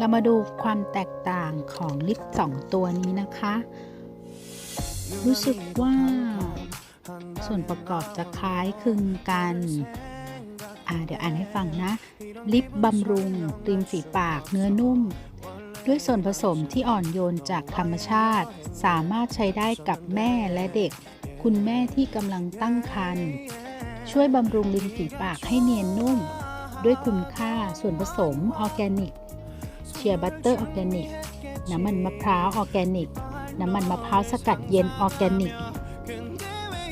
เรามาดูความแตกต่างของลิปสองตัวนี้นะคะ รู้สึกว่า ส่วนประกอบจะคล้ายคลึงกัน อ่าเดี๋ยวอ่านให้ฟังนะ ลิปบำรุงริมฝีปากเนื้อนุ่ม ด้วยส่วนผสมที่อ่อนโยนจากธรรมชาติ สามารถใช้ได้กับแม่และเด็ก คุณแม่ที่กำลังตั้งครรภ์ช่วยบำรุงริมฝีปากให้เนียนนุ่ม ด้วยคุณค่าส่วนผสมออร์แกนิก ชียบัตเตอร์ออร์แกนิก น้ำมันมะพร้าวออร์แกนิก น้ำมันมะพร้าวสกัดเย็นออร์แกนิก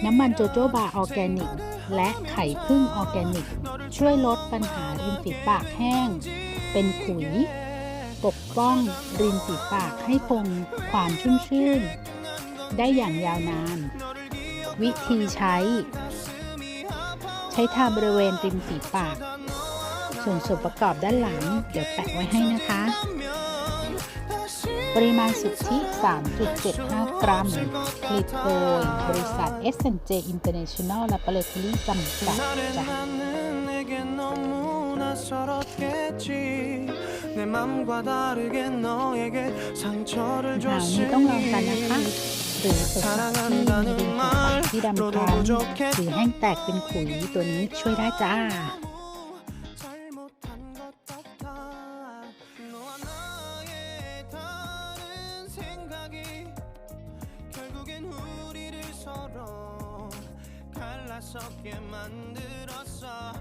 น้ำมันโจโจบาออร์แกนิก และไข่พึ่งออร์แกนิก ช่วยลดปัญหาริมฝีปากแห้ง เป็นขุย ปกป้องริมฝีปากให้คงความชุ่มชื่น ได้อย่างยาวนาน วิธีใช้ ใช้ทาบริเวณริมฝีปาก ส่วนส่วนประกอบด้านหลัง เดี๋ยวแปะไว้ให้นะคะ ปริมาณสุทธิ 3.75 กรัม ผลิตโดยบริษัท S&J International Laboratory จำกัด 그날의 จ้ะ 나는 내겐 너무나 서럽겠지 내 맘과 다르게 너에게 상처를 หนาวนี้ต้องลองกันนะคะ หรือสดๆที่มีริมฝีปากที่ดำคล้ำหรือแห้งแตกเป็นขุยตัวนี้ช่วยได้จ้า 결국엔 우리를 서로 갈라서게 만들었어